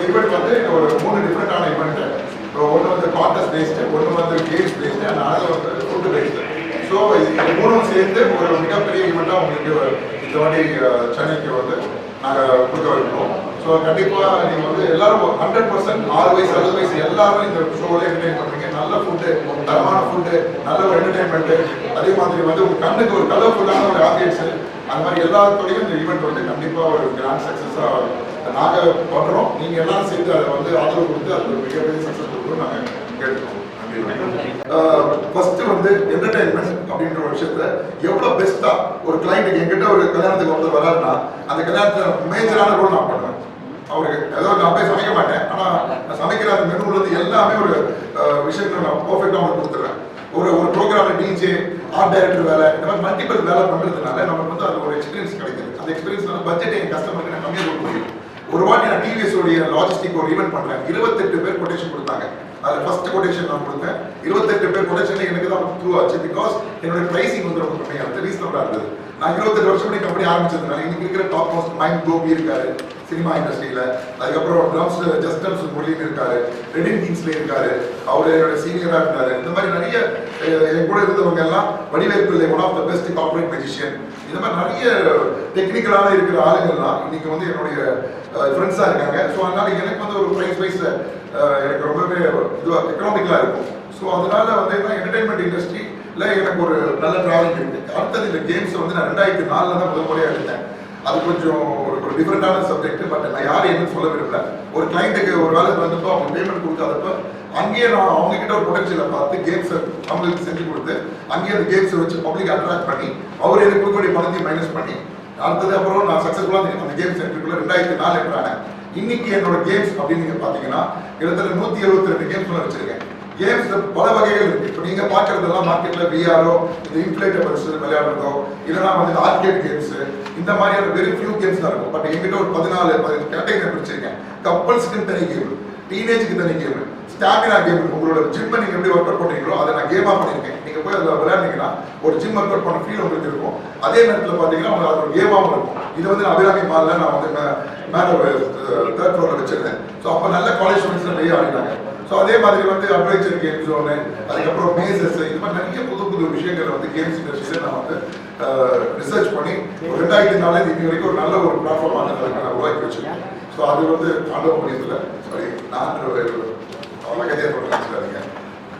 இந்த ஈவெண்ட் வந்து ஒரு மூணு டிஃப்ரெண்டான இவெண்ட் ஒன்று வந்து கான்டெஸ்ட் பேஸ்டு ஒன்று வந்து கேம்ஸ் பேஸ்டு அண்ட் அதில் வந்து ஃபுட் பேஸ்டு ஸோ இது மூணும் சேர்ந்து ஒரு மிகப்பெரிய ஈவெண்ட்டாக உங்களுக்கு இந்த வாட்டி சென்னைக்கு வந்து நாங்கள் கொடுக்க வைக்கிறோம். ஸோ கண்டிப்பாக நீங்கள் வந்து எல்லாரும் ஹண்ட்ரட் பர்சன்ட் ஆறு வயசு அறுபது வயசு எல்லாரும் இந்த ஷோவில் என்டர்டைன் பண்ணுறீங்க நல்ல ஃபுட்டு தரமான ஃபுட்டு நல்ல ஒரு என்டர்டைன்மெண்ட்டு அதே மாதிரி வந்து உங்கள் கண்ணுக்கு ஒரு கலர்ஃபுல்லான ஒரு ஆம்பியன்ஸு அந்த மாதிரி எல்லாத்துலேயும் இந்த ஈவெண்ட் வந்து கண்டிப்பாக ஒரு கிராண்ட் சக்ஸஸாக நாங்கள் பண்ணுறோம் நீங்கள் எல்லாரும் சேர்ந்து அதை வந்து ஆதரவு கொடுத்து அது ஒரு மிகப்பெரிய சக்ஸஸ் கொடுக்கணும் நாங்கள் கேட்டுக்கிறோம். ஃபர்ஸ்ட் வந்து என்டர்டைன்மெண்ட் அப்படின்ற ஒரு விஷயத்த எவ்வளவு பெஸ்ட்டாக ஒரு கிளைண்ட்டுக்கு என்கிட்ட ஒரு கல்யாணத்துக்கு ஒருத்தர் வராருன்னா அந்த கல்யாணத்தில் மேஜரான ரோல் நான் பண்ணுவேன். அவருக்கு ஏதோ நான் போய் சமைக்க மாட்டேன். ஆனா நான் சமைக்கிற அந்த மெனுல இருந்து எல்லாமே ஒரு விஷயத்தை நான் பர்ஃபெக்டாக அவங்களுக்கு கொடுத்துருவேன் ஒரு ஒரு ப்ரோக்ராம் டிஜே ஆர்ட் டைரக்டர் வேலை இந்த மாதிரி மல்டிபிள் வேலை பண்ணுறதுனால நமக்கு வந்து அது ஒரு எக்ஸ்பீரியன்ஸ் கிடைக்குது. அந்த எக்ஸ்பீரியன்ஸ் பட்ஜெட் என் கஸ்டமருக்கு நான் கம்மியாக கொடுக்க முடியும். ஒரு வாட்டி நான் டிவிஎஸ் உடைய லாஜிஸ்டிக் ஒரு ஈவெண்ட் பண்றேன். இருபத்தெட்டு பேர் கொட்டேஷன் கொடுத்தாங்க. அதுல ஃபர்ஸ்ட் கொட்டேஷன் நான் கொடுத்தேன். இருபத்தெட்டு பேர் கொட்டேஷன் எனக்கு தான் த்ரூ ஆச்சு. பிகாஸ் என்னோட பிரைசிங் வந்து ரொம்ப கம்மியாக இருந்தது ரீசனபிளாக இருந்தது. நான் இருபத்தெட்டு வருஷம் கம்பெனி ஆரம்பிச்சதுனால இன்னைக்கு இருக்கிற டாப் மோஸ்ட் மைண்ட் கோபி இருக்காரு சினிமா இண்டஸ்ட்ரியில் அதுக்கப்புறம் ட்ரம்ஸ் ஜஸ்டன்ஸ் மொழின்னு இருக்காரு ரெடின் கிங்ஸ்ல இருக்காரு அவர் என்னோட சீனியராக இருந்தார். இந்த மாதிரி நிறைய என் கூட இருந்தவங்க எல்லாம் Vadivel Pillai one of the best corporate magician இந்த மாதிரி நிறைய டெக்னிக்கலான இருக்கிற ஆளுங்கள்லாம் இன்னைக்கு வந்து என்னுடைய ஃப்ரெண்ட்ஸாக இருக்காங்க. ஸோ அதனால எனக்கு வந்து ஒரு ப்ரைஸ் வைஸ் எனக்கு ரொம்பவே இதுவாக எக்கனாமிக்கலாக இருக்கும். ஸோ அதனால வந்து என்ன என்டர்டைன்மெண்ட் இண்டஸ்ட்ரியில் எனக்கு ஒரு நல்ல டிராவலிங் இருக்குது அடுத்தது இந்த கேம்ஸ் வந்து நான் ரெண்டாயிரத்தி நாலில் தான் முதல் முறையாக எடுத்தேன். அது கொஞ்சம் ஒரு டிஃப்ரெண்டான சப்ஜெக்ட் பட் நான் யாரும் என்ன சொல்ல விரும்பல. ஒரு கிளைண்ட்டுக்கு ஒரு வேலைக்கு வந்தப்போ அவங்க பேமெண்ட் கொடுக்காதப்போ அங்கேயே நான் அவங்க கிட்ட ஒரு பொட்டன்ஷியலை பார்த்து கேம்ஸை அவங்களுக்கு செஞ்சு கொடுத்து அங்கேயே அந்த கேம்ஸை வச்சு பப்ளிக் அட்ராக்ட் பண்ணி அவர் எனக்கு கொடுக்கக்கூடிய பணத்தையும் மைனஸ் பண்ணி அடுத்தது அப்புறம் நான் சக்ஸஸ்ஃபுல்லாக அந்த கேம் சென்டருக்குள்ள ரெண்டாயிரத்தி நாலு என்ட்ரானேன் இன்னைக்கு என்னோட கேம்ஸ் அப்படின்னு நீங்கள் பார்த்தீங்கன்னா கிட்டத்தட்ட நூற்றி எழுபத்தி ரெண்டு கேம்ஸ் வச்சிருக்கேன். கேம்ஸ்ல பல வகைகள் இருக்கு. இப்போ நீங்க பாக்குறதெல்லாம் மார்க்கெட்ல விஆரோ இந்த இன்ஃபிளேட்டபிள்ஸ் விளையாடுறதோ இல்லைன்னா வந்து ஆர்கேட் கேம்ஸ் இந்த மாதிரியான வெரி ஃபியூ கேம்ஸ் தான் இருக்கும். பட் எங்கிட்ட ஒரு பதினாலு பதினஞ்சு கேட்டகரி பிடிச்சிருக்கேன் கப்பல்ஸ்க்கு தனி கேம் டீனேஜ்க்கு தனி கேம் ஸ்டாமினா கேம் உங்களோட ஜிம்மை நீங்க எப்படி ஒர்க் அவுட் பண்றீங்களோ அதை நான் கேமா பண்ணிருக்கேன் நீங்க போய் அதில் விளையாடுனீங்கன்னா ஒரு ஜிம் ஒர்க் அவுட் பண்ண ஃபீல் உங்களுக்கு இருக்கும். அதே நேரத்தில் பாத்தீங்கன்னா உங்களுக்கு அது ஒரு கேமாவும் இருக்கும். இது வந்து நான் அபிராமி மால்ல நான் வந்து மே- மேல தேர்ட் ஃப்ளோர்ல வச்சிருந்தேன். ஸோ அப்போ நல்ல காலேஜ் ஸ்டூடெண்ட்ஸ் நிறைய ஆடினாங்க. ஸோ அதே மாதிரி வந்து அட்வென்ச்சர் கேம் ஜோனு அதுக்கப்புறம் மேசஸ் இது மாதிரி நிறைய புது புது விஷயங்களை வந்து கேம்ஸ் இண்டஸ்ட்ரியில் நான் வந்து ரிசர்ச் பண்ணி ஒரு ரெண்டாயிரத்தி நாலு இன்னி வரைக்கும் ஒரு நல்ல ஒரு பிளாட்ஃபார்ம் ஆனதுக்கு நான் உருவாக்கி வச்சுருக்கேன். ஸோ அது வந்து ஆண்டவ பண்ணியதில்லை சாரி நான் அவ்வளோ கதையாக சொல்லுங்க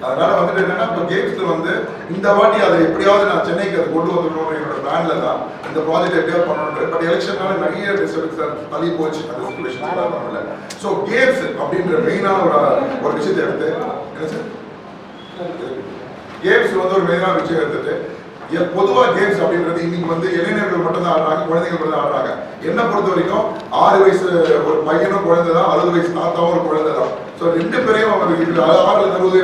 அதனால வந்துட்டு என்னன்னா இப்போ கேம்ஸ்ல வந்து இந்த வாட்டி அதை எப்படியாவது நான் சென்னைக்கு அதை கொண்டு வந்துடணும் என்னோட பிளான்ல தான் இந்த ப்ராஜெக்ட் எப்படியாவது பண்ணணும் பட் எலெக்ஷனால நிறைய டிஸ்டர்பன்ஸ் தள்ளி போச்சு. அந்த சுச்சுவேஷன் பண்ணல ஸோ கேம்ஸ் அப்படின்ற மெயினான ஒரு ஒரு விஷயத்தை எடுத்து என்ன சார் கேம்ஸ் வந்து ஒரு மெயினான விஷயம் எடுத்துட்டு எ- பொதுவா கேம்ஸ் அப்படின்றது இன்னைக்கு வந்து இளைஞர்கள் மட்டும் தான் ஆடுறாங்க குழந்தைகள் மட்டும் தான் ஆடுறாங்க. என்ன பொறுத்த வரைக்கும் ஆறு வயசு ஒரு பையனும் குழந்தை தான் அறுபது வயசு தாத்தாவும் ஒரு குழந்தை தான் ஸோ ரெண்டு பேரையும் அவங்க இருக்கிற ஆறுல அறுபது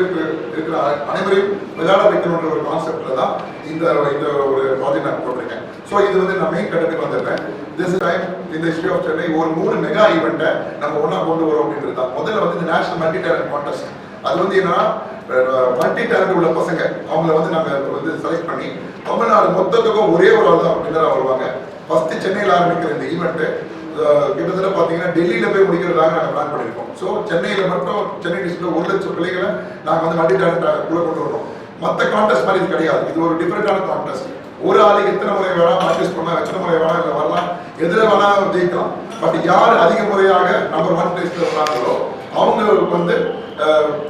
இருக்கிற அனைவரையும் விளையாட வைக்கணுன்ற ஒரு கான்செப்ட்ல தான் இந்த இந்த ஒரு ப்ராஜெக்ட் நான் போட்டிருக்கேன். ஸோ இது வந்து நான் மெயின் கட்டத்துக்கு வந்துடுறேன். திஸ் டைம் இந்த ஹிஸ்ட்ரி ஆஃப் சென்னை ஒரு மூணு மெகா ஈவெண்ட்டை நம்ம ஒன்றா கொண்டு வரோம் அப்படின்றது தான். முதல்ல வந்து இந்த நேஷனல் மல்டி டேலண்ட் கான்டெஸ்ட் அது வந்து என்னன்னா மல்டி டேலண்ட் உள்ள பசங்க. அவங்கள வந்து நாங்க வந்து செலக்ட் பண்ணி தமிழ்நாடு மொத்தத்துக்கும் ஒரே ஒரு ஆள் தான் வின்னரா வருவாங்க ஃபர்ஸ்ட் சென்னையில் ஆரம்பிக்கிற இந்த ஈவெண்ட் கிட்டத்தட்ட பாத்தீங்கன்னா டெல்லியில போய் முடிக்கிறதாக நாங்க பிளான் பண்ணிருக்கோம். ஸோ சென்னையில மட்டும் சென்னை டிஸ்ட்ரிக்ட்ல ஒரு லட்சம் பிள்ளைகளை நாங்க வந்து மல்டி டேலண்ட் கூட கொண்டு வரோம் மற்ற கான்டெஸ்ட் மாதிரி இது கிடையாது. இது ஒரு டிஃபரெண்டான கான்டெஸ்ட் ஒரு ஆளுக்கு எத்தனை முறை வேணா ப்ராக்டிஸ் பண்ணலாம் எத்தனை முறை வேணா இல்லை வரலாம் எதில் வேணா ஜெயிக்கலாம். பட் யார் அதிக முறையாக நம்பர் ஒன் பிளேஸ்ல வராங்களோ அவங்களுக்கு வந்து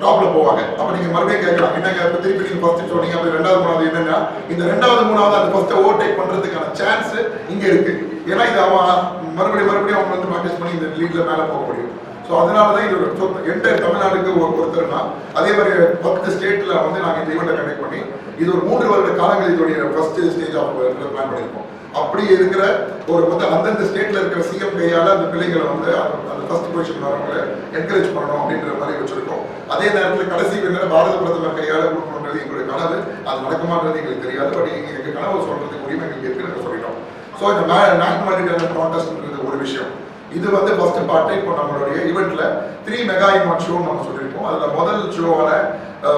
டாப்ல போவாங்க. அப்ப நீங்க மறுபடியும் கேட்கலாம் என்னங்க இப்ப திருப்பி நீங்க ஃபர்ஸ்ட் சொன்னீங்க அப்ப ரெண்டாவது மூணாவது என்னன்னா இந்த ரெண்டாவது மூணாவது அந்த ஃபர்ஸ்ட் ஓவர்டேக் பண்றதுக்கான சான்ஸ் இங்க இருக்கு. ஏன்னா இது அவன் மறுபடியும் மறுபடியும் அவங்க வந்து ப்ராக்டிஸ் பண்ணி இந்த லீக்ல மேல போக முடியும். ஸோ அதனால தான் இது ஒரு என்டையர் தமிழ்நாடுக்கு ஒரு ஒருத்தர்னா அதே மாதிரி பத்து ஸ்டேட்ல வந்து நாங்கள் இந்த ஈவெண்ட்டை கண்டக்ட் பண்ணி இது ஒரு மூன்று வருட காலங்கள் இதோடைய first stage of plan uh, பண்ணியிருக்கோம் அப்படி இருக்கிற ஒரு வந்து அந்தந்த ஸ்டேட்ல இருக்கிற சிஎம் கையால அந்த பிள்ளைகளை வந்து அந்த- ஃபர்ஸ்ட் பொசிஷன் வரவங்களை என்கரேஜ் பண்ணணும் அப்படின்ற மாதிரி வச்சிருக்கோம். அதே நேரத்தில் கடைசி வின்னர் பாரத பிரதமர் கையால கொடுக்கணுன்றது எங்களுடைய கனவு. அது நடக்குமான்றது எங்களுக்கு தெரியாது. பட் எங்க கனவு சொல்றதுக்கு உரிமை எங்களுக்கு இருக்கு நாங்கள் சொல்லிட்டோம். ஸோ இந்த நேஷனல் மல்டி கான்டெஸ்ட்ன்றது ஒரு விஷயம். இது வந்து ஃபர்ஸ்ட் பார்ட்டு இப்போ நம்மளுடைய ஈவெண்ட்ல த்ரீ மெகா இன் ஷோன்னு நம்ம சொல்லியிருக்கோம் அதுல முதல் ஷோவான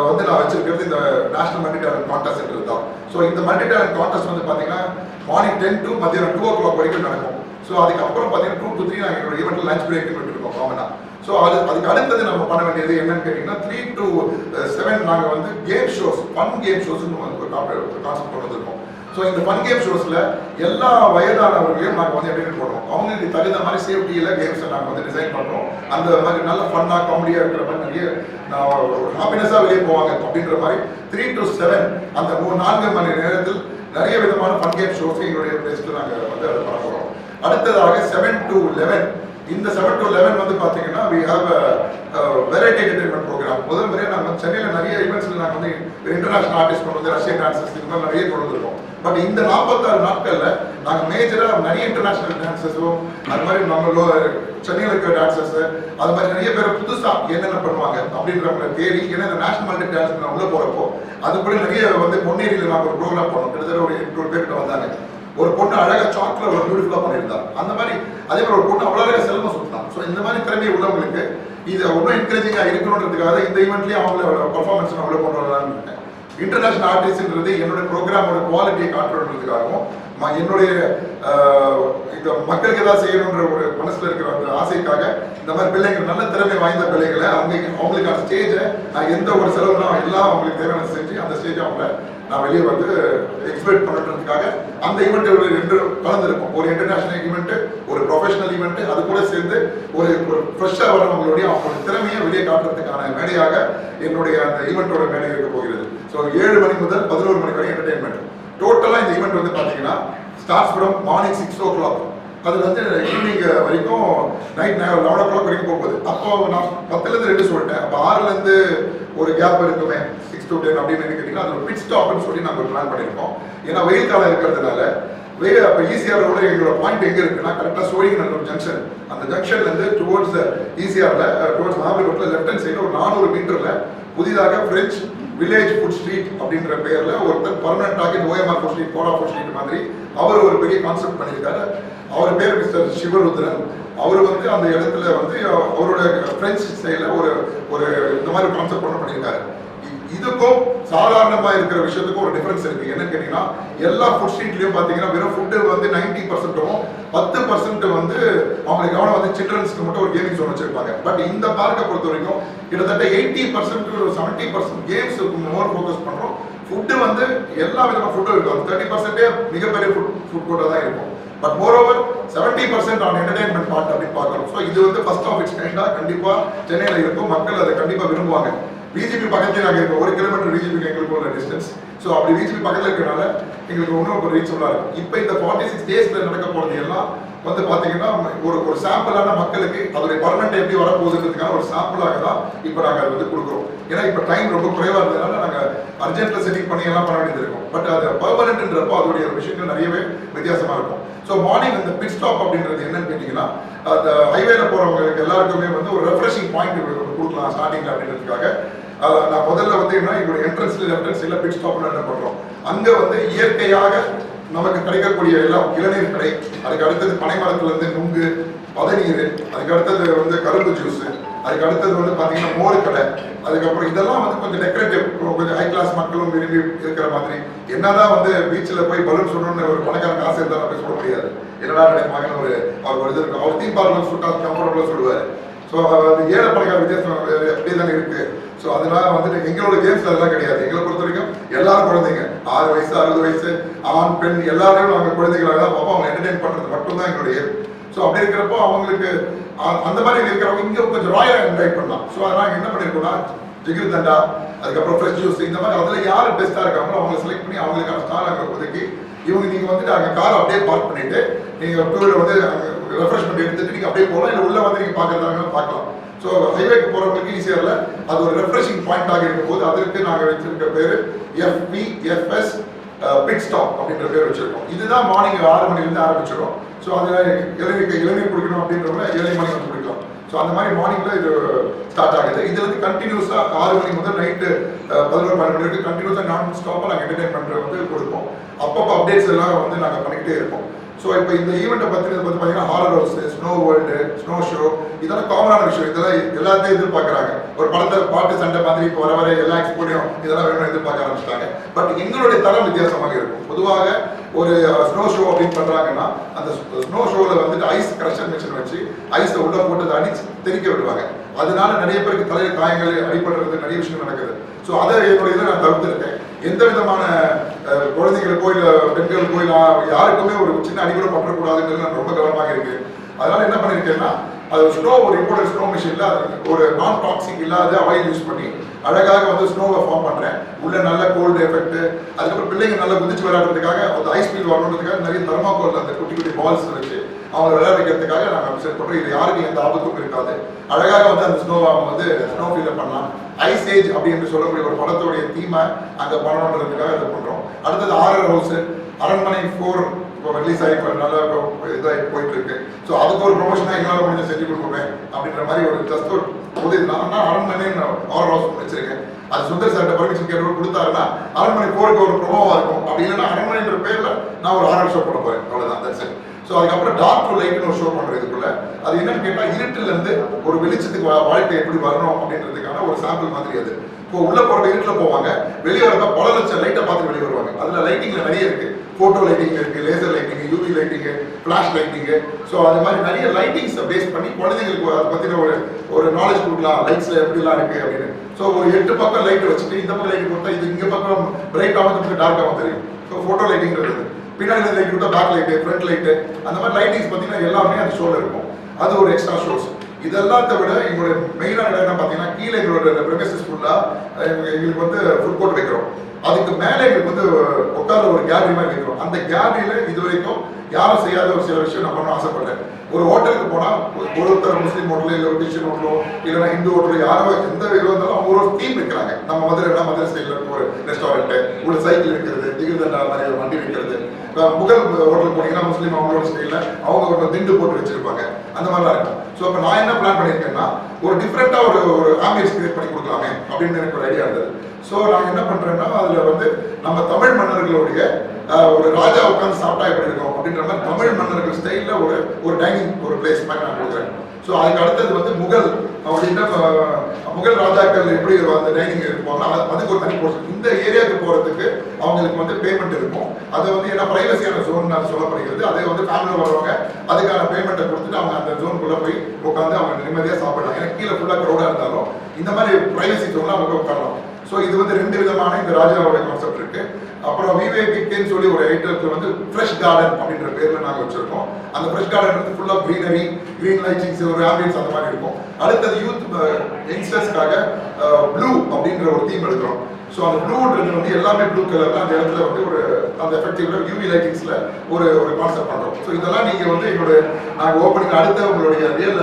வந்து நான் வச்சிருக்கிறது இந்த நேஷனல் மல்டி டேலண்ட் கான்டெஸ்ட் தான். ஸோ இந்த மல்டி டேலண்ட் கான்டெஸ்ட் வந்து பார்த்தீங்கன்னா மார்னிங் டென் டு மத்தியானம் டூ ஓ கிளாக் வரைக்கும் நடக்கும். ஸோ அதுக்கப்புறம் பார்த்தீங்கன்னா டூ டு த்ரீ நாங்கள் என்னோட ஈவெண்ட்டில் லஞ்ச் பிரேக் விட்டுருக்கோம் காமனாக ஸோ அது அதுக்கு அடுத்தது நம்ம பண்ண வேண்டியது என்னன்னு கேட்டிங்கன்னா த்ரீ டு செவன் நாங்கள் வந்து கேம் ஷோஸ் ஃபன் கேம் ஷோஸ்னு வந்து ஒரு கான்செப்ட் கொண்டு வந்திருக்கோம். ஸோ இந்த ஃபன் கேம் ஷோஸில் எல்லா வயதானவர்களையும் நாங்கள் வந்து என்டர்டைன் பண்ணுவோம். அவங்களுக்கு தகுந்த மாதிரி சேஃப்டியில் கேம்ஸை நாங்கள் வந்து டிசைன் பண்ணுறோம் அந்த மாதிரி நல்ல ஃபன்னாக காமெடியாக இருக்கிற மாதிரி நிறைய ஹாப்பினஸாக வெளியே போவாங்க அப்படின்ற மாதிரி த்ரீ டு செவன் அந்த மூணு நான்கு மணி நேரத்தில் நிறைய விதமான ஃபன் கேம் ஷோஸ் எங்களுடைய பிளேஸில் நாங்கள் வந்து அதை பண்ண போகிறோம் அடுத்ததாக செவன் டு லெவன் இந்த செவன் டு லெவன் வந்து பார்த்தீங்கன்னா we have variety entertainment programme முதல் முறையாக நாங்கள் சென்னையில் நிறைய ஈவெண்ட்ஸில் நாங்கள் வந்து இன்டர்நேஷனல் ஆர்டிஸ்ட் கொண்டு வந்து ரஷ்யன் டான்சர்ஸ் இது மாதிரி நிறைய கொண்டு வந்திருக்கோம். பட் இந்த நாற்பத்தாறு நாட்களில் நாங்கள் மேஜராக நிறைய இன்டர்நேஷனல் டான்சஸும் அது மாதிரி நம்ம சென்னையில் இருக்கிற டான்சர்ஸ் அது மாதிரி நிறைய பேர் புதுசாக என்னென்ன பண்ணுவாங்க அப்படின்றவங்களை தேடி ஏன்னா இந்த நேஷனல் மல்டி டான்ஸ் நான் உள்ளே போகிறப்போ அதுக்குள்ளே நிறைய வந்து பொன்னேரியில் நாங்கள் ஒரு ப்ரோக்ராம் பண்ணோம். கிட்டத்தட்ட ஒரு எட்நூறு பேர்கிட்ட வந்தாங்க. ஒரு பொண்ணு அழகா சாக்ல ஒரு பியூட்டிஃபுல்லா பண்ணியிருந்தா. அந்த மாதிரி அதே மாதிரி ஒரு பொண்ணு அவ்வளோ அழகா செல்வம் சுத்தான். ஸோ இந்த மாதிரி திறமை உள்ளவங்களுக்கு இது ஒன்றும் என்கரேஜிங்காக இருக்கணுன்றதுக்காக இந்த ஈவெண்ட்லேயும் அவங்களோட பர்ஃபார்மன்ஸ் அவ்வளோ கொண்டு வரலான்னு இருக்கேன். இன்டர்நேஷனல் ஆர்டிஸ்ட்ன்றது என்னோட ப்ரோக்ராமோட குவாலிட்டியை காட்டுறதுக்காகவும் என்னுடைய இந்த மக்களுக்கு ஏதாவது செய்யணுன்ற ஒரு மனசுல இருக்கிற அந்த ஆசைக்காக இந்த மாதிரி பிள்ளைங்க நல்ல திறமை வாய்ந்த பிள்ளைகளை அவங்க அவங்களுக்கான ஸ்டேஜை நான் எந்த ஒரு செலவுலாம் எல்லாம் அவங்களுக்கு தேவையான செஞ்சு அந்த ஸ்டேஜை அவங்கள நான் வெளியே வந்து எக்ஸ்பெக்ட் பண்ணுறதுக்காக அந்த ஈவெண்ட் ரெண்டு கலந்துருக்கும். ஒரு இன்டர்நேஷனல் ஈவெண்ட் ஒரு ப்ரொஃபஷனல் ஈவெண்ட் அது கூட சேர்ந்து ஒரு ஒரு ஃப்ரெஷ்ஷாக வரவங்களுடைய அவங்களோட திறமையை வெளியே காட்டுறதுக்கான மேடையாக என்னுடைய அந்த ஈவெண்ட்டோட மேடை இருக்க போகிறது. ஸோ ஏழு மணி முதல் பதினோரு மணி வரை என்டர்டைன்மெண்ட் டோட்டலாக இந்த ஈவெண்ட் வந்து பார்த்தீங்கன்னா starts from morning six o'clock அது வந்து ஈவினிங் வரைக்கும் நைட் லெவன் ஓ கிளாக் வரைக்கும் போகுது அப்போ நான் பத்துலேருந்து ரெண்டு சொல்லிட்டேன். அப்போ ஆறுலேருந்து ஒரு கேப் இருக்குமே சிக்ஸ் டு டென் அப்படின்னு கேட்டிங்கன்னா அது ஒரு பிட் ஸ்டாப்னு சொல்லி நாங்கள் ஒரு பிளான் பண்ணியிருக்கோம். ஏன்னா வெயில் காலம் இருக்கிறதுனால வெயில் அப்போ ஈஸியாக ரோட எங்களோட பாயிண்ட் எங்கே இருக்குன்னா கரெக்டாக சோழிங் நல்ல ஒரு ஜங்ஷன் அந்த ஜங்ஷன்லேருந்து டுவோர்ட்ஸ் ஈசிஆரில் டுவோர்ட்ஸ் ரோட்டில் லெஃப்ட் ஹேண்ட் சைடில் ஒரு நானூறு மீட்டரில் புதிதாக ஃப்ரெஞ்ச் வில்லேஜ் ஃபுட் ஸ்ட்ரீட் அப்படின்ற பெயரில் ஒருத்தர் பர்மனண்டாக ஓஎம்ஆர் ஃபுட் ஸ்ட்ரீட் கோலா ஃபுட் ஸ்ட்ரீட் மாதிரி அவர் ஒரு பெரிய கான்செப்ட் பண்ணியிருக்காரு. அவர் பேர் மிஸ்டர் சிவருத்ரன் அவர் வந்து அந்த இடத்துல வந்து அவரோட ஃப்ரெண்ட்ஸ் ஸ்டைலில் ஒரு ஒரு இந்த மாதிரி கான்செப்ட் ஒன்று பண்ணியிருக்காரு. இதுக்கும் சாதாரணமா இருக்கிற விஷயத்துக்கும் ஒரு டிஃபரன்ஸ் இருக்கு. என்னன்னு கேட்டீங்கன்னா எல்லா ஃபுட் ஸ்ட்ரீட்லயும் பாத்தீங்கன்னா வெறும் ஃபுட்டு வந்து நைன்டி பர்சன்ட்டும் பத்து பர்சன்ட் வந்து அவங்களுக்கு கவனம் வந்து சில்ட்ரன்ஸ்க்கு மட்டும் ஒரு கேமிங் ஜோன் வச்சிருப்பாங்க. பட் இந்த பார்க்கை பொறுத்த வரைக்கும் கிட்டத்தட்ட எயிட்டி பர்சன்ட் ஒரு seventy percent games more focus பண்றோம். ஃபுட்டு வந்து எல்லா விதமான ஃபுட்டும் இருக்கும். தேர்ட்டி பர்சன்டே மிகப்பெரிய ஃபுட் ஃபுட் கோர்ட்டாக தான் இருக்கும். But more over seventy percent on entertainment part அப்படின்னு பார்க்குறோம். ஸோ இது வந்து ஃபர்ஸ்ட் ஆஃப் இட்ஸ் கைண்டாக கண்டிப்பாக சென்னையில் இருக்கும். மக்கள் அதை கண்டிப்பாக விரும்புவாங்க. பிஜேபி பக்கத்தில் நாங்கள் இருக்கோம். ஒரு கிலோமீட்டர் பிஜேபி எங்களுக்கு உள்ள டிஸ்டன்ஸ் ஸோ அப்படி பிஜேபி பக்கத்தில் இருக்கிறனால எங்களுக்கு ஒன்றும் ஒரு ரீச்சபிளாக இருக்கும் இப்போ இந்த ஃபார்ட்டி சிக்ஸ் டேஸில் நடக்க போகிறது எல்லாம் வந்து பார்த்தீங்கன்னா ஒரு ஒரு சாம்பிளான மக்களுக்கு அதோடைய பர்மனெண்ட் எப்படி வரப்போகுதுன்றதுக்கான ஒரு சாம்பிளாக தான் இப்போ நாங்கள் அது வந்து கொடுக்குறோம். ஏன்னா இப்போ டைம் ரொம்ப குறைவாக இருந்ததுனால நாங்கள் அர்ஜென்ட்டில் செட்டிங் பண்ணி எல்லாம் பண்ண வேண்டியது இருக்கும். பட் அது பர்மனெண்ட்ன்றப்போ அதோடைய விஷயங்கள் நிறையவே வித்தியாசமாக இருக்கும். ஸோ மார்னிங் இந்த பிட் ஸ்டாப் அப்படின்றது என்னன்னு கேட்டிங்கன்னா அந்த ஹைவேல போகிறவங்களுக்கு எல்லாருக்குமே வந்து ஒரு ரெஃப்ரெஷிங் பாயிண்ட் கொடுக்கலாம் ஸ்டார்டிங்கில் அப்படின்றதுக்காக. நான் முதல்ல வந்து என்ன எங்களுடைய என்ட்ரன்ஸ்ல லெஃப்ட் சைடில் பிட் ஸ்டாப்ல என்ன பண்றோம்? அங்கே வந்து இயற்கையாக நமக்கு கிடைக்கக்கூடிய எல்லாம் இளநீர் கடை அதுக்கு அடுத்தது பனைமரத்துல இருந்து நுங்கு பதநீர் அதுக்கு அடுத்தது வந்து கரும்பு ஜூஸ் அதுக்கு அடுத்தது வந்து பாத்தீங்கன்னா மோர் கடை அதுக்கப்புறம் இதெல்லாம் வந்து கொஞ்சம் டெக்கரேட்டிவ் கொஞ்சம் ஹை கிளாஸ் மக்களும் விரும்பி இருக்கிற மாதிரி. என்னதான் வந்து பீச்சில் போய் பலூன் சொல்லணும்னு ஒரு பணக்காரன் காசு இருந்தாலும் அப்படி சொல்ல முடியாது. என்னடா நினைப்பாங்கன்னு ஒரு அவர் ஒரு இது இருக்கும். அவர் தீம் பார்க்கலாம் சுட்டா கம்ஃபர்டபுளாக சொல்லுவார் ஸோ அது ஏழை பழக்க வித்தியாசம் அப்படியே தானே இருக்கு. ஸோ அதனால வந்துட்டு எங்களோட கேம்ஸ் அதெல்லாம் கிடையாது. எங்களை பொறுத்த வரைக்கும் எல்லாரும் குழந்தைங்க. ஆறு வயசு அறுபது வயசு ஆண் பெண் எல்லாரையும் நாங்கள் குழந்தைகளாக தான் பார்ப்போம். அவங்க என்டர்டைன் பண்ணுறது மட்டும்தான் எங்களுடைய ஸோ அப்படி இருக்கிறப்போ அவங்களுக்கு அந்த மாதிரி இருக்கிறவங்க இங்கே கொஞ்சம் ராயலாக இன்வைட் பண்ணலாம். ஸோ அதனால் என்ன பண்ணியிருக்கோம்னா ஜிகிர் தண்டா அதுக்கப்புறம் ஃப்ரெஷ் ஜூஸ் இந்த மாதிரி அதில் யார் பெஸ்ட்டாக இருக்காங்களோ அவங்களை செலக்ட் பண்ணி அவங்களுக்கான ஸ்டார் அங்கே ஒதுக்கி இவங்க நீங்கள் வந்துட்டு அங்கே காரை அப்படியே பார்க் பண்ணிட்டு நீங்கள் டூ வீலர் வந்து ரெஃப்ரெஷ்மெண்ட் எடுத்துட்டு நீங்கள் அப்படியே போகலாம். இல்லை உள்ளே வந்து நீங்கள் பார்க்குறதாங்க பார்க்கலாம் ஸோ ஹைவேக்கு போகிறவங்களுக்கு ஈஸியாக இல்லை. அது ஒரு ரெஃப்ரெஷிங் பாயிண்டாக இருக்கும்போது அதற்கு நாங்கள் வச்சிருக்க பேர் எஃபிஎஃப்எஸ் பிட் ஸ்டாப் அப்படின்ற பேர் வச்சிருக்கோம். இதுதான் மார்னிங் ஆறு மணிலேருந்து ஆரம்பிச்சிடும். ஸோ அதில் இளநீர் இளநீர் கொடுக்கணும் அப்படின்றவங்க ஏழு மணி வந்து குடிக்கலாம். ஸோ அந்த மாதிரி மார்னிங்ல இது ஸ்டார்ட் ஆகுது. இது இருந்து கண்டினியூஸாக ஆறு மணி முதல் நைட்டு பதினோரு பன்னெண்டு மணி வரைக்கும் கண்டினியூஸாக நான் ஸ்டாப்பாக நாங்கள் என்டர்டைன் பண்ணுறது வந்து கொடுப்போம். அப்பப்போ அப்டேட்ஸ் எல்லாம் வந்து நாங்கள் பண்ணிக்கிட்டே இருப்போம். ஸோ இப்போ இந்த ஈவெண்ட்டை பற்றி வந்து பார்த்தீங்கன்னா horror house snow world snow show இதெல்லாம் காமனான விஷயம். இதெல்லாம் எல்லாத்தையும் எதிர்பார்க்குறாங்க. ஒரு படத்தை பாட்டு சண்டை மாதிரி இப்போ வர வர எல்லா எக்ஸ்போர்ட்டையும் இதெல்லாம் வேணும்னு எதிர்பார்க்க ஆரம்பிச்சிட்டாங்க. பட் எங்களுடைய தரம் வித்தியாசமாக இருக்கும். பொதுவாக ஒரு ஸ்னோ ஷோ அப்படின்னு பண்ணுறாங்கன்னா அந்த ஸ்னோ ஷோவில் வந்துட்டு ஐஸ் கரெக்ஷன் மிஷின் வச்சு ஐஸை உள்ள போட்டு அடிச்சு தெரிக்க விடுவாங்க. அதனால நிறைய பேருக்கு தலையில் காயங்கள் அடிபடுறது நிறைய விஷயம் நடக்குது. ஸோ அதை என்னுடைய இதை நான் தவிர்த்துருக்கேன். எந்த விதமான குழந்தைகளுக்கோ இல்லை பெண்களுக்கோ இல்லை யாருக்குமே ஒரு சின்ன அடிபடம் கூட நான் ரொம்ப கவனமாக இருக்கு அதனால என்ன பண்ணியிருக்கேன்னா அது ஸ்னோ ஒரு இம்போர்ட் ஸ்னோ மிஷினில் ஒரு நான் டாக்ஸிக் இல்லாத ஆயில் யூஸ் பண்ணி அழகாக வந்து ஸ்னோவை ஃபார்ம் பண்ணுறேன் உள்ள நல்ல கோல்டு எஃபெக்ட் அதுக்கப்புறம் பிள்ளைங்க நல்லா குதிச்சு விளையாடுறதுக்காக அந்த ஐஸ் ஃபீல் வரணுன்றதுக்காக நிறைய தர்மாக்கோல் அந்த குட்டி குட்டி பால்ஸ் வச்சு அவங்க விளையாட வைக்கிறதுக்காக நாங்கள் செட் பண்ணுறோம் இது யாருக்கும் எந்த ஆபத்தும் இருக்காது. அழகாக வந்து அந்த ஸ்னோவை அவங்க வந்து ஸ்னோ ஃபீல் பண்ணலாம். ஐஸ் ஏஜ் அப்படின்னு சொல்லக்கூடிய ஒரு படத்துடைய தீமை அங்கே பண்ணணுன்றதுக்காக இதை பண்ணுறோம் அடுத்தது ஆர்ஆர் ஹவுஸ் அரண்மனை ஃபோர் இப்போ ரிலீஸ் ஆகி இப்போ நல்லா இதாகி போயிட்டு இருக்கு ஸோ அதுக்கு ஒரு ப்ரொமோஷனாக எங்களால் முடிஞ்ச செஞ்சு கொடுப்பேன் அப்படின்ற மாதிரி ஒரு ஜஸ்ட் ஒரு உதவி நான் அரண்மனை ஆர்ஆர் ஹவுஸ் வச்சிருக்கேன். அது சுந்தர் சார்ட்ட பர்மிஷன் கேட்டு கொடுத்தாருன்னா அரண்மனை போருக்கு ஒரு ப்ரொமோவாக இருக்கும். அப்படி இல்லைன்னா அரண்மனைன்ற பேரில் நான் ஒரு ஆர்டர் ஷோ பண்ண போறேன். அவ்வளோதான் தட்ஸ் இட் ஸோ அதுக்கப்புறம் டார்க் டு லைட்னு ஒரு ஷோ பண்றது இதுக்குள்ள. அது என்னன்னு கேட்டால் இருட்டிலேருந்து ஒரு வெளிச்சத்துக்கு வா- வாழ்க்கை எப்படி வரணும் அப்படின்றதுக்கான ஒரு சாம்பிள் மாதிரி அது. இப்போ உள்ள போற இருட்டுல போவாங்க. வெளியே வரப்ப பல லட்சம் லைட்டை பார்த்து வெளியே வருவாங்க. அதுல லைட்டிங்கில் நிறைய இருக்கு. போட்டோ லைட்டிங் இருக்கு laser lighting UV lighting flash lighting so அது மாதிரி நிறைய லைட்டிங்ஸ் பேஸ் பண்ணி குழந்தைங்களுக்கு அதை பத்தின ஒரு ஒரு நாலேஜ் கொடுக்கலாம். லைட்ஸ்ல எப்படிலாம் இருக்கு அப்படின்னு. ஸோ ஒரு எட்டு பக்கம் லைட் வச்சுட்டு இந்த பக்கம் லைட் கொடுத்தா இது இங்க பக்கம் பிரைட் ஆகும் இந்த டார்க் ஆகும் தெரியும். ஸோ போட்டோ லைட்டிங்கிறது பின்னாடி லைட் கொடுத்தா பேக் லைட்டு ஃப்ரண்ட் லைட்டு அந்த மாதிரி லைட்டிங்ஸ் பார்த்தீங்கன்னா எல்லாமே அந்த ஷோவில் இருக்கும். அது ஒரு எக்ஸ்ட்ரா ஷோஸ் இதெல்லாத்த விட எங்களுடைய மெயினான இடம் என்ன பார்த்தீங்கன்னா கீழே எங்களோட ப்ரெமிசஸ் ஃபுல்லாக எங்களுக்கு வந்து ஃபுட் கோர்ட் வைக்கிறோம். அதுக்கு மேலே எங்களுக்கு வந்து உட்கார ஒரு கேலரி மாதிரி வைக்கிறோம். அந்த கேலரியில் இது வரைக்கும் யாரும் செய்யாத ஒரு சில விஷயம் நான் பண்ண ஆசைப்படுறேன். ஒரு ஹோட்டலுக்கு போனால் ஒருத்தர் முஸ்லீம் ஹோட்டலோ இல்லை ஒரு கிறிஸ்டின் ஹோட்டலோ இல்லைன்னா இந்து ஹோட்டலோ யாரோ எந்த இது இருந்தாலும் அவங்க ஒரு தீம் வைக்கிறாங்க. நம்ம மதுரைனா மதுரை சைடில் ஒரு ரெஸ்டாரண்ட்டு உள்ள சைக்கிள் வைக்கிறது திகிர்தண்டா மாதிரி ஒரு வண்டி வைக்கிறது. முகல் ஹோட்டல் போனீங்கன்னா முஸ்லீம் அவங்களோட ஸ்டைலில் அவங்க ஒரு திண்டு போட்டு வச்சுருப்பாங்க. அந்த மாதிரிலாம் இருக்கும். ஸோ அப்போ நான் என்ன பிளான் பண்ணியிருக்கேன்னா ஒரு டிஃப்ரெண்ட்டாக ஒரு ஒரு ஆம்பியன்ஸ் கிரியேட் பண்ணி கொடுக்கலாமே அப்படின்னு எனக்கு ஒரு ஐடியா இருந்தது. ஸோ நான் என்ன பண்ணுறேன்னா அதில் வந்து நம்ம தமிழ் மன்னர்களுடைய ஒரு ராஜா உட்காந்து சாப்பிட்டா எப்படி இருக்கும் அப்படின்ற மாதிரி தமிழ் மன்னர்கள் ஸ்டைலில் ஒரு ஒரு டைனிங் ஒரு பிளேஸ் மாதிரி நான் கொடுக்குறேன். ஸோ அதுக்கு அடுத்தது வந்து முகல். அப்படின்னா முகல் ராஜாக்கள் எப்படி அந்த டைனிங் இருப்பாங்கன்னா அது- அதுக்கு ஒரு தனி போர்ஷன் இந்த ஏரியாவுக்கு போகிறதுக்கு அவங்களுக்கு வந்து பேமெண்ட் இருக்கும். அதை வந்து ஏன்னா பிரைவசியான ஜோன் அது சொல்லப்படுகிறது. அதே வந்து ஃபேமிலியில் வரவங்க அதுக்கான பேமெண்ட்டை கொடுத்துட்டு அவங்க அந்த ஜோனுக்குள்ளே போய் உட்காந்து அவங்க நிம்மதியாக சாப்பிடலாம். கீழே ஃபுல்லாக க்ரௌடாக இருந்தாலும் இந்த மாதிரி ப்ரைவசி ஜோன்லாம் அவங்க உட்காரலாம் ஸோ இது வந்து ரெண்டு விதமான இந்த ராஜாவோட கான்செப்ட் இருக்கு. அப்புறம் விவேபிக்கேன்னு சொல்லி ஒரு ஐட்டத்தில் வந்து ஃப்ரெஷ் கார்டன் அப்படின்ற பேரில் நாங்கள் வச்சிருக்கோம். அந்த ஃப்ரெஷ் கார்டன் வந்து ஃபுல்லாக க்ரீனரி க்ரீன் லைட்டிங்ஸ் ஒரு ஆம்பியன்ஸ் அந்த மாதிரி இருக்கும். அடுத்தது யூத் யங்ஸ்டர்ஸ்க்காக ப்ளூ அப்படின்ற ஒரு தீம் எடுக்கிறோம். ஸோ அந்த ப்ளூன்றது வந்து எல்லாமே ப்ளூ கலர் அந்த இடத்துல வந்து ஒரு அந்த எஃபெக்டிவ்ல யூவி லைட்டிங்ஸ்ல ஒரு ஒரு கான்செப்ட் பண்றோம். ஸோ இதெல்லாம் நீங்க வந்து எங்களுடைய நாங்கள் ஓப்பனிங் அடுத்த உங்களுடைய ரியல்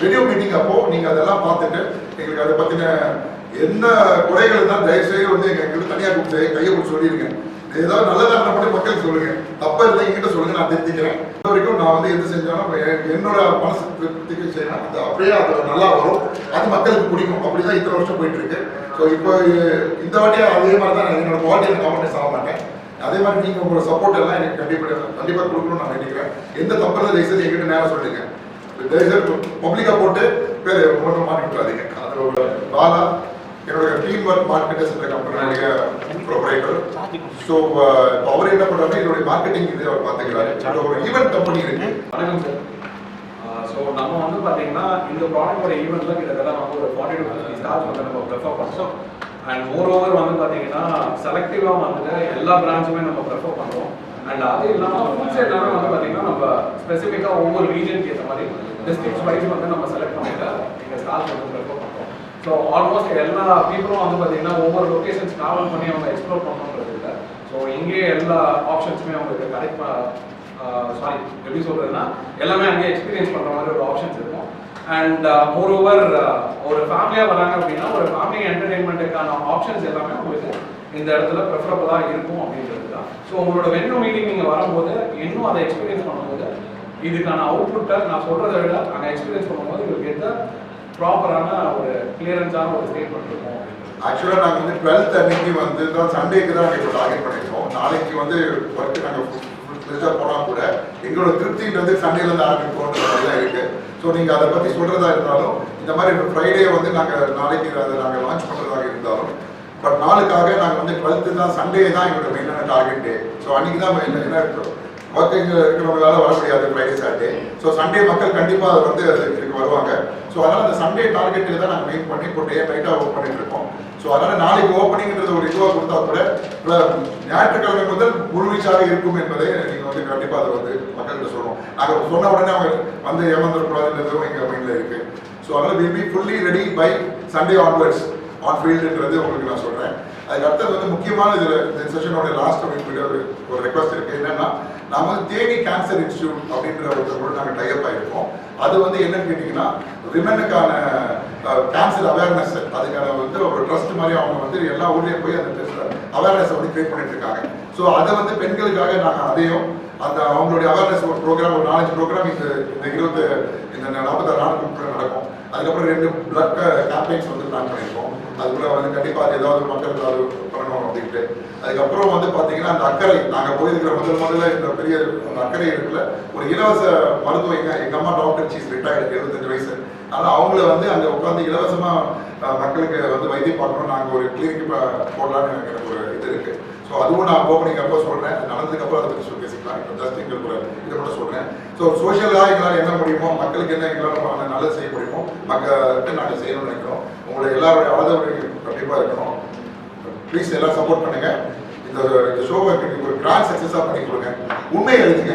வீடியோ மீட்டிங் அப்போ நீங்க அதெல்லாம் பார்த்துட்டு எங்களுக்கு அதை பத்தின என்ன குறைகள் தான் தயவுசெய்து வந்து எங்களுக்கு தனியாக கொடுத்து கையை கொடுத்து சொல்லியிருக்கேன் ஏதாவது நல்லதாக காரணம் மட்டும் மக்களுக்கு சொல்லுங்க. தப்பா இல்லை என்கிட்ட சொல்லுங்க நான் திருத்திக்கிறேன். இது வரைக்கும் நான் வந்து எது செஞ்சாலும் என்னோட மனசு திருப்திக்கு செய்யணும் அது அப்படியே அது நல்லா வரும். அது மக்களுக்கு பிடிக்கும். அப்படிதான் இத்தனை வருஷம் போயிட்டு இருக்கு ஸோ இப்போ இந்த வாட்டியும் அதே மாதிரி தான் என்னோட குவாலிட்டியில் எனக்கு காம்ப்ரமைஸ் ஆக மாட்டேன். அதே மாதிரி நீங்க உங்களோட சப்போர்ட் எல்லாம் எனக்கு கண்டிப்பாக கண்டிப்பாக கொடுக்கணும்னு நான் நினைக்கிறேன் எந்த தப்புறது இருந்தாலும் எங்கிட்ட என்கிட்ட நேரம் சொல்லுங்க தயவு பப்ளிக்காக போட்டு பேர் மட்டும் மாட்டி விட்டுறாதீங்க அது ஒரு பாலா என்னோட டீம் ஒர்க் மார்க்கெட்டர்ஸ் என்ற கம்பெனியுடைய ப்ரொப்ரைட்டர் ஸோ அவர் என்ன பண்றாருன்னா என்னுடைய மார்க்கெட்டிங் இது அவர் பார்த்துக்கிறாரு இதுல ஒரு ஈவென்ட் கம்பெனி இருக்கு. வணக்கம் சார். ஸோ நம்ம வந்து பார்த்தீங்கன்னா இந்த ப்ராடக்டோட ஈவெண்ட்ல கிட்டத்தட்ட நம்ம ஒரு ஃபார்ட்டி டு ஃபிஃப்டி ஸ்டார்ஸ் வந்து நம்ம ப்ரெஃபர் பண்ணுறோம் அண்ட் ஓவர் ஓவர் வந்து பார்த்தீங்கன்னா செலக்டிவாக வந்துட்டு எல்லா பிரான்ச்சுமே நம்ம ப்ரெஃபர் பண்ணுறோம் அண்ட் அது இல்லாமல் ஃபுட்ஸ் எல்லாமே வந்து பார்த்தீங்கன்னா நம்ம ஸ்பெசிஃபிக்காக ஒவ்வொரு ரீஜனுக்கு ஏற்ற மாதிரி டிஸ்ட்ரிக்ட்ஸ் வைஸ் வந்து நம்ம செலக்ட் பண்ணிட்டு எங்கள் ஸ்டார்ஸ் வந்து பண்ணுறோம் ஸோ ஆல்மோஸ்ட் எல்லா பீப்புளும் வந்து பார்த்தீங்கன்னா ஒவ்வொரு லொக்கேஷன்ஸ் ட்ராவல் பண்ணி அவங்க எக்ஸ்ப்ளோர் பண்ணணுன்றது இல்லை. ஸோ இங்கேயே எல்லா ஆப்ஷன்ஸுமே அவங்களுக்கு கரெக்ட் சாரி எப்படி சொல்கிறதுன்னா எல்லாமே அங்கே எக்ஸ்பீரியன்ஸ் பண்ணுற மாதிரி ஒரு ஆப்ஷன்ஸ் இருக்கும். அண்ட் மோர் ஓவர் ஒரு ஃபேமிலியாக வராங்க அப்படின்னா ஒரு ஃபேமிலி என்டர்டெயின்மெண்ட்டுக்கான ஆப்ஷன்ஸ் எல்லாமே உங்களுக்கு இந்த இடத்துல ப்ரிஃபரபுளாக இருக்கும் அப்படின்றது தான். ஸோ உங்களோட வென்யூ மீட்டிங் நீங்கள் வரும்போது இன்னும் அதை எக்ஸ்பீரியன்ஸ் பண்ணும்போது இதுக்கான அவுட்புட்டை நான் சொல்கிறத விட அங்கே எக்ஸ்பீரியன்ஸ் பண்ணும்போது உங்களுக்கு எந்த ப்ராப்பரான ஒரு கிளியரன்ஸான ஒரு ஸ்டேட்மெண்ட் இருக்கும் ஆக்சுவலாக நாங்கள் வந்து டுவெல்த் அன்னைக்கு வந்து தான் சண்டேக்கு தான் இப்போ டார்கெட் பண்ணியிருக்கோம். நாளைக்கு வந்து ஒர்க்கு நாங்கள் பெருசாக போனால் கூட எங்களோட திருப்தின்றது சண்டேலேருந்து ஆரம்பிக்கும்ன்ற மாதிரி தான் இருக்கு. ஸோ நீங்கள் அதை பற்றி சொல்கிறதா இருந்தாலும் இந்த மாதிரி ஃப்ரைடே வந்து நாங்கள் நாளைக்கு அதை நாங்கள் லான்ச் பண்ணுறதாக இருந்தாலும் பட் நாளுக்காக நாங்கள் வந்து டுவெல்த்து தான் சண்டே தான் எங்களோட மெயினான டார்கெட் டே ஸோ அன்றைக்கி தான் main- என்ன ஒர்க்கிங் இருக்கிறவங்களால வர முடியாது ஃப்ரைடே சாட்டர்டே ஸோ சண்டே மக்கள் கண்டிப்பாக அது வந்து இதுக்கு வருவாங்க. ஸோ அதனால் அந்த சண்டே டார்கெட்டில் தான் நாங்கள் மெயின் பண்ணி இப்போ டே நைட்டாக ஒர்க் பண்ணிட்டு இருக்கோம். ஸோ அதனால் நாளைக்கு ஓப்பனிங்கிறது ஒரு இதுவாக கொடுத்தா கூட ஞாயிற்றுக்கிழமை முதல் முழுவீச்சாக இருக்கும் என்பதை நீங்கள் வந்து கண்டிப்பாக அதை வந்து மக்கள்கிட்ட சொல்லணும். நாங்கள் சொன்ன உடனே அவங்க வந்து ஏமாந்துடக்கூடாதுன்றதும் எங்கள் மைண்டில் இருக்குது ஸோ அதனால் will be fully ready by Sunday onwards on ஃபீல்டுன்றது உங்களுக்கு நான் சொல்கிறேன் அதுக்கு அடுத்தது வந்து முக்கியமான இதில் இந்த செஷனோட லாஸ்ட் அப்படின்னு ஒரு ஒரு ரெக்வஸ்ட் இருக்கு. என்னன்னா நாம வந்து தேனி கேன்சர் இன்ஸ்டியூட் அப்படின்ற ஒருத்தர் கூட நாங்கள் டைப் ஆகிருக்கோம் அது வந்து என்னன்னு கேட்டிங்கன்னா விமனுக்கான கேன்சர் அவேர்னஸ் அதுக்கான வந்து ஒரு ட்ரஸ்ட் மாதிரி அவங்க வந்து எல்லா ஊர்லேயும் போய் அந்த அவேர்னஸ் வந்து கிரியேட் பண்ணிட்டு இருக்காங்க. ஸோ அதை வந்து பெண்களுக்காக நாங்கள் அதையும் அந்த அவங்களுடைய அவேர்னஸ் ஒரு ப்ரோக்ராம் ஒரு நாலஞ்சு ப்ரோக்ராம் இந்த இந்த இருபத்தி இந்த நாற்பத்தாறு நாளுக்கு நடக்கும். அதுக்கப்புறம் ரெண்டு பிளட் கேம்பெயின்ஸ் வந்து பிளான் பண்ணியிருக்கோம் அதுக்குள்ள வந்து கண்டிப்பாக அது ஏதாவது மக்களுக்கு அது பண்ணணும் அப்படின்ட்டு. அதுக்கப்புறம் வந்து பார்த்தீங்கன்னா அந்த அக்கறை நாங்கள் போயிருக்கிற முதல் முதல்ல இந்த பெரிய அந்த அக்கறை இருக்குல்ல ஒரு இலவச மருத்துவம் எங்க எங்கள் அம்மா டாக்டர் சீஸ் ரிட்டையர்டு எழுபத்தஞ்சு வயசு. அதனால் அவங்கள வந்து அங்கே உட்காந்து இலவசமாக மக்களுக்கு வந்து வைத்தியம் பார்க்கணும் நாங்கள் ஒரு கிளினிக் போடலான்னு எனக்கு ஒரு இது இருக்கு. ஸோ அதுவும் நான் ஓப்பனிங் அப்போ சொல்கிறேன் நடந்ததுக்கு அப்புறம் அதை பற்றி சொல்லி பேசிக்கலாம். இப்போ ஜஸ்ட் எங்களுக்கு இதை மட்டும் சொல்கிறேன் ஸோ சோஷியலாக எங்களால் என்ன முடியுமோ மக்களுக்கு என்ன எங்களால் நல்லது செய்ய முடியுமோ மக்களுக்கு நாங்கள் செய்யணும்னு நினைக்கிறோம். உங்களுடைய எல்லாருடைய ஆதரவு கண்டிப்பாக இருக்கணும். ப்ளீஸ் எல்லாம் சப்போர்ட் பண்ணுங்க. இந்த இந்த ஷோவை ஒரு கிராண்ட் சக்ஸஸாக பண்ணி கொடுங்க. உண்மையை எழுதுங்க.